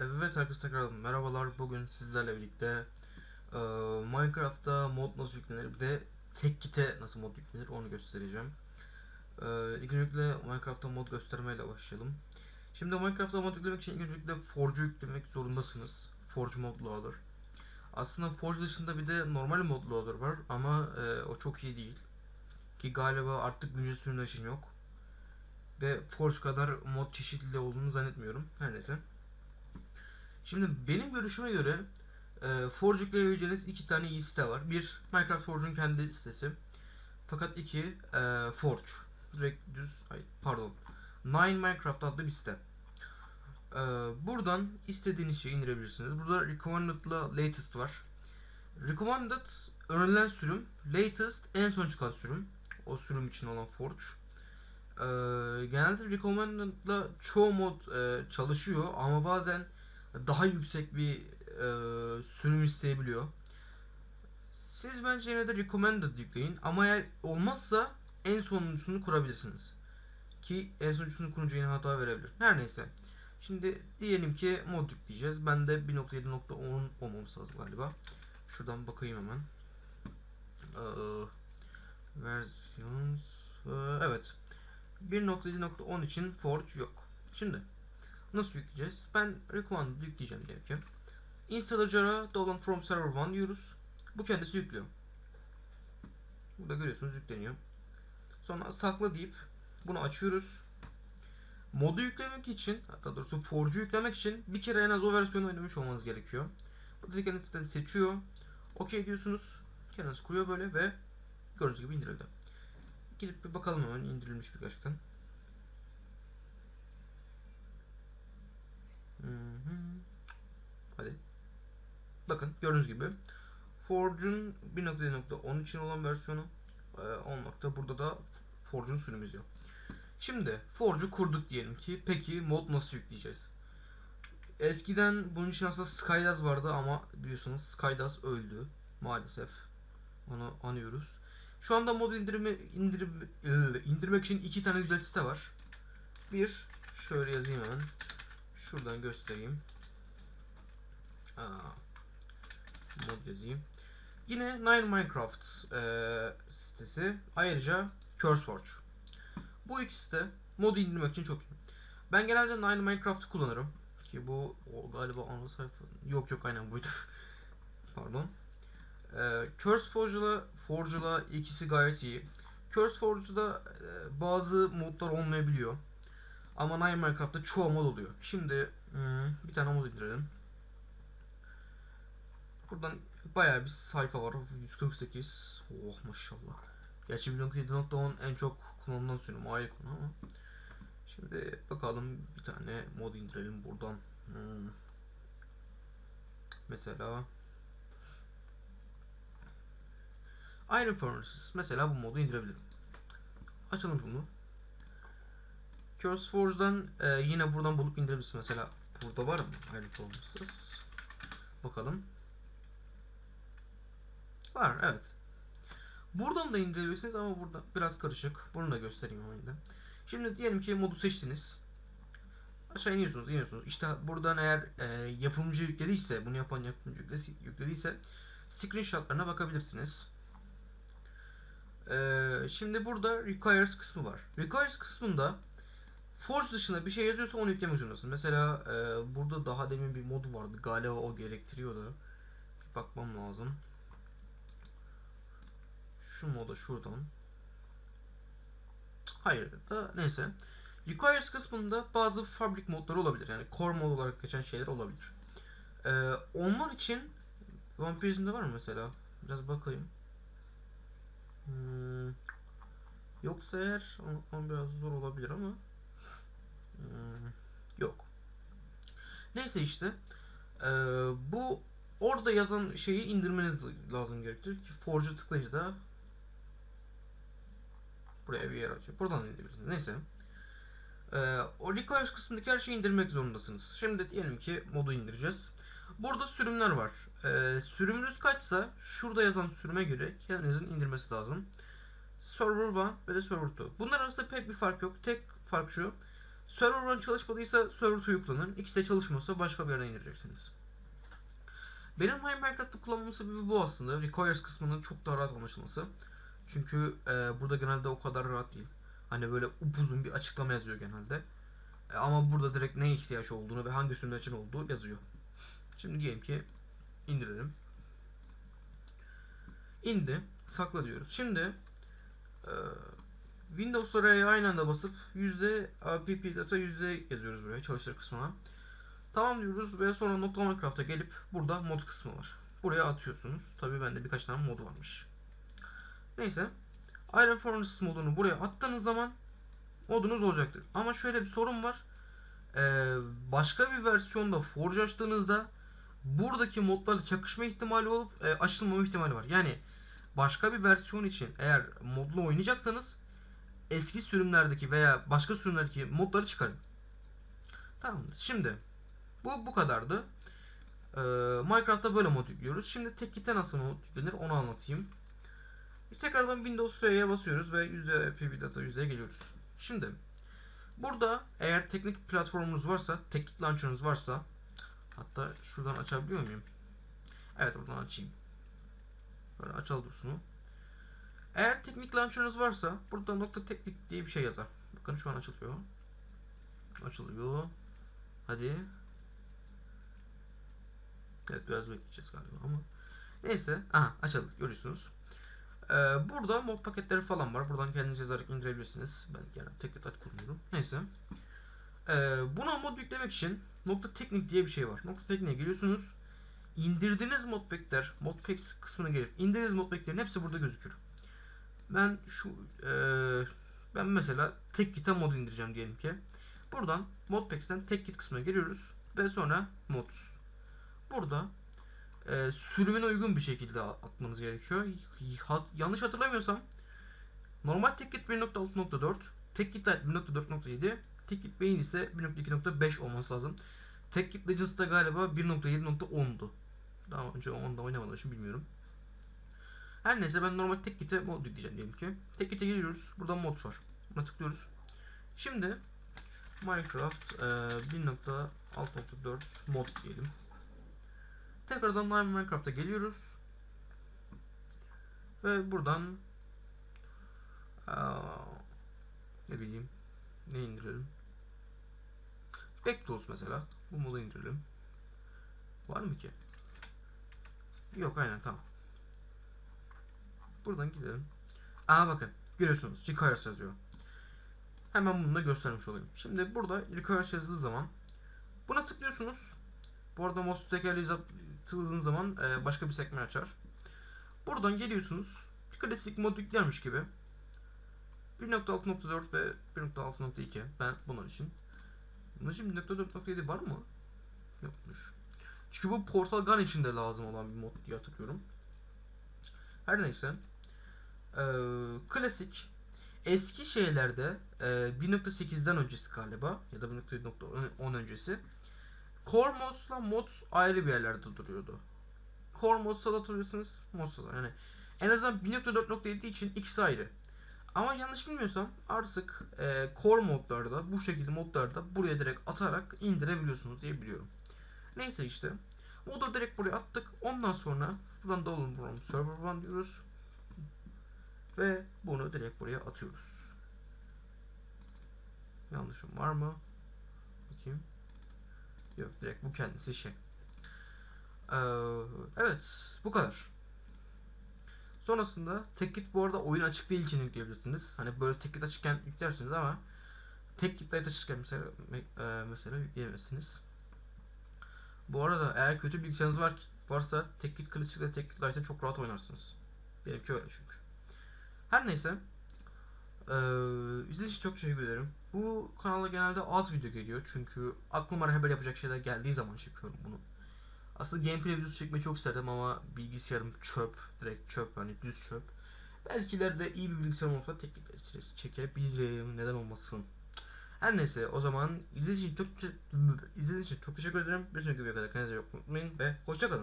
Evet herkese tekrar merhabalar. Bugün sizlerle birlikte e, Minecraft'ta mod nasıl yüklenir bir de tek kite nasıl mod yüklenir onu göstereceğim. E, ilk öncelikle Minecraft'ta mod göstermeyle başlayalım. Şimdi Minecraft'ta mod yüklemek için ilk öncelikle Forge'u yüklemek zorundasınız. Forge mod loader. Aslında Forge dışında bir de normal mod loader var ama e, o çok iyi değil. Ki galiba artık güncel sürümler için yok. Ve Forge kadar mod çeşitliliği olduğunu zannetmiyorum. Her neyse. Şimdi benim görüşüme göre e, Forge yükleyebileceğiniz iki tane iyi site var. Bir, Minecraft Forge'un kendi sitesi. Fakat iki, e, Forge. Direkt düz, ay, pardon. Nine Minecraft adlı bir site. E, buradan istediğiniz şeyi indirebilirsiniz. Burada Recommended'la Latest var. Recommended önerilen sürüm, Latest en son çıkan sürüm. O sürüm için olan Forge. E, genelde Recommended'la çoğu mod e, çalışıyor ama bazen daha yüksek bir e, sürüm isteyebiliyor. Siz bence yine de recommended yükleyin ama eğer olmazsa en sonuncusunu kurabilirsiniz. Ki en sonuncusunu kurunca yine hata verebilir. Her neyse. Şimdi diyelim ki mod yükleyeceğiz. Ben de 1.7.10 olmamız lazım galiba. Şuradan bakayım hemen. Ee, versiyons ee, evet. 1.7.10 için Forge yok. Şimdi Nasıl yükleyeceğiz? Ben recommended yükleyeceğim diyelim ki. Installer jar'a dolan from server 1 diyoruz. Bu kendisi yüklüyor. Burada görüyorsunuz yükleniyor. Sonra sakla deyip bunu açıyoruz. Modu yüklemek için, hatta doğrusu Forge'u yüklemek için bir kere en az o versiyonu oynamış olmanız gerekiyor. Burada kendisi seçiyor. OK diyorsunuz. Kendisi kuruyor böyle ve gördüğünüz gibi indirildi. Gidip bir bakalım hemen indirilmiş bir gerçekten. Hadi. Bakın gördüğünüz gibi Forge'un 1.7.10 için olan versiyonu e, olmakta. Burada da Forge'un sürümü yazıyor. Şimdi Forge'u kurduk diyelim ki. Peki mod nasıl yükleyeceğiz? Eskiden bunun için aslında Skydaz vardı ama biliyorsunuz Skydaz öldü maalesef. Onu anıyoruz. Şu anda mod indirimi indirim, indirmek için iki tane güzel site var. Bir şöyle yazayım hemen. Şuradan göstereyim. Aa, mod yazayım. Yine Nine Minecraft e, sitesi. Ayrıca CurseForge. Bu ikisi de modu indirmek için çok iyi. Ben genelde Nine Minecraft'ı kullanırım. Ki bu o, galiba ana sayfa. Yok yok aynen buydu. Pardon. E, CurseForge'la Forge'la ikisi gayet iyi. CurseForge'da e, bazı modlar olmayabiliyor. Ama Nine Minecraft'ta çoğu mod oluyor. Şimdi hmm, bir tane mod indirelim. Buradan bayağı bir sayfa var. 148. Oh maşallah. Gerçi 1.7.10 en çok kullanılan sürüm ayrı konu ama. Şimdi bakalım bir tane mod indirelim buradan. Hmm. Mesela Iron Furnaces. Mesela bu modu indirebilirim. Açalım bunu. CurseForge'dan e, yine buradan bulup indirebilirsin. Mesela burada var mı? Ayrıntı olmuşsuz. Bakalım. Var evet. Buradan da indirebilirsiniz ama burada biraz karışık. Bunu da göstereyim oyunda. Şimdi diyelim ki modu seçtiniz. Aşağı iniyorsunuz, iniyorsunuz. İşte buradan eğer e, yapımcı yüklediyse, bunu yapan yapımcı yüklediyse screenshotlarına bakabilirsiniz. E, şimdi burada requires kısmı var. Requires kısmında Forge dışında bir şey yazıyorsa onu yüklemek zorundasın. Mesela e, burada daha demin bir mod vardı. Galiba o gerektiriyordu. Bir bakmam lazım. Şu moda şuradan. Hayır da neyse. Requires kısmında bazı fabric modları olabilir. Yani core mod olarak geçen şeyler olabilir. E, onlar için Vampirism'de var mı mesela? Biraz bakayım. Hmm, yoksa eğer anlatmam biraz zor olabilir ama Hmm, yok. Neyse işte. Ee, bu orada yazan şeyi indirmeniz lazım gerektir ki Forge'a tıklayınca da buraya bir yer açıyor. Buradan indirebilirsiniz. Neyse. Ee, o requires kısmındaki her şeyi indirmek zorundasınız. Şimdi diyelim ki modu indireceğiz. Burada sürümler var. Ee, sürümünüz kaçsa şurada yazan sürüme göre kendinizin indirmesi lazım. Server 1 ve de Server 2. Bunlar arasında pek bir fark yok. Tek fark şu. Server Run çalışmadıysa Server 2'yu kullanın. İkisi de çalışmıyorsa başka bir yerden indireceksiniz. Benim Minecraft'ta kullanmamın sebebi bu aslında. Requires kısmının çok daha rahat anlaşılması. Çünkü e, burada genelde o kadar rahat değil. Hani böyle upuzun bir açıklama yazıyor genelde. E, ama burada direkt neye ihtiyaç olduğunu ve hangi sürümler için olduğu yazıyor. Şimdi diyelim ki indirelim. İndi. Sakla diyoruz. Şimdi e, Windows oraya aynı anda basıp yüzde app data yüzde yazıyoruz buraya çalıştır kısmına. Tamam diyoruz ve sonra nokta Minecraft'a gelip burada mod kısmı var. Buraya atıyorsunuz. Tabi bende birkaç tane mod varmış. Neyse. Iron Furnace modunu buraya attığınız zaman modunuz olacaktır. Ama şöyle bir sorun var. Ee, başka bir versiyonda Forge açtığınızda buradaki modlarla çakışma ihtimali olup e, açılmama ihtimali var. Yani başka bir versiyon için eğer modlu oynayacaksanız eski sürümlerdeki veya başka sürümlerdeki modları çıkarın. Tamamdır. Şimdi bu bu kadardı. Ee, Minecraft'ta böyle mod yüklüyoruz. Şimdi Tekkit'e nasıl mod yüklenir onu anlatayım. Tekrardan Windows R'ye basıyoruz ve %PB data yüzdeye geliyoruz. Şimdi burada eğer teknik platformunuz varsa, Tekkit launcher'ınız varsa hatta şuradan açabiliyor muyum? Evet buradan açayım. Böyle açalım dursun. Eğer teknik launcher'ınız varsa burada nokta teknik diye bir şey yazar. Bakın şu an açılıyor. Açılıyor. Hadi. Evet biraz bekleyeceğiz galiba ama. Neyse. Aha açıldı görüyorsunuz. Ee, burada mod paketleri falan var. Buradan kendiniz yazarak indirebilirsiniz. Ben genelde tek tek kurmuyorum. Neyse. Ee, buna mod yüklemek için nokta teknik diye bir şey var. Nokta tekniğe geliyorsunuz. İndirdiğiniz modpackler, modpacks kısmına gelip indirdiğiniz modpacklerin hepsi burada gözükür. Ben şu e, ben mesela tek git'e mod indireceğim diyelim ki. Buradan modpacks'ten tek git kısmına geliyoruz ve sonra mods. Burada e, sürümüne uygun bir şekilde atmanız gerekiyor. Ha- yanlış hatırlamıyorsam normal TechKit 1.6.4, TechKit Lite 1.4.7, TechKit Main ise 1.2.5 olması lazım. TechKit Legends da galiba 1.7.10'du. Daha önce onda oynamadığım için bilmiyorum. Her neyse ben normal TechKit'e mod yükleyeceğim diyelim ki. TechKit'e geliyoruz. Burada mod var. Buna tıklıyoruz. Şimdi Minecraft e, 1.6.4 mod diyelim. Tekrardan Live Minecraft'a geliyoruz. Ve buradan aa, ne bileyim ne indirelim? Backtools mesela. Bu modu indirelim. Var mı ki? Yok aynen tamam. Buradan gidelim. Aa bakın görüyorsunuz requires yazıyor. Hemen bunu da göstermiş olayım. Şimdi burada requires yazdığı zaman buna tıklıyorsunuz. Bu arada mouse tekerleği tıkladığınız zaman e, başka bir sekme açar. Buradan geliyorsunuz. Klasik mod yüklermiş gibi. 1.6.4 ve 1.6.2 ben bunlar için. Bunun için 1.4.7 var mı? Yokmuş. Çünkü bu Portal Gun için de lazım olan bir mod diye hatırlıyorum. Her neyse. Ee, klasik eski şeylerde e, 1.8'den öncesi galiba ya da 1.7.10 öncesi Core Mods'la Mods ayrı bir yerlerde duruyordu. Core Mods'a da hatırlıyorsunuz. Mods'a da yani. En azından 1.4.7 için ikisi ayrı. Ama yanlış bilmiyorsam artık e, Core modlarda bu şekilde modlarda buraya direkt atarak indirebiliyorsunuz diye biliyorum. Neyse işte. Modu direkt buraya attık. Ondan sonra buradan download from server one diyoruz. Ve bunu direkt buraya atıyoruz. Yanlışım var mı? Bakayım. Yok direkt bu kendisi şey. Ee, evet bu kadar. Sonrasında Tekkit bu arada oyun açık değil için yükleyebilirsiniz. Hani böyle Tekkit açıkken yüklersiniz ama Tekkit Lite açıkken mesela, e, mesela yükleyemezsiniz. Bu arada eğer kötü bilgisayarınız var varsa Tekkit Klasik ile Tekkit Lite'ı çok rahat oynarsınız. Benimki öyle çünkü. Her neyse. Ee, izlediğiniz için çok teşekkür ederim. Bu kanala genelde az video geliyor çünkü aklıma haber yapacak şeyler geldiği zaman çekiyorum bunu. Aslında gameplay videosu çekmeyi çok isterdim ama bilgisayarım çöp, direkt çöp hani düz çöp. Belki ileride iyi bir bilgisayarım olsa teknik stres çekebilirim, neden olmasın. Her neyse o zaman izlediğiniz için çok izlediğiniz için çok teşekkür ederim. Bir sonraki videoda kendinize çok unutmayın ve hoşçakalın.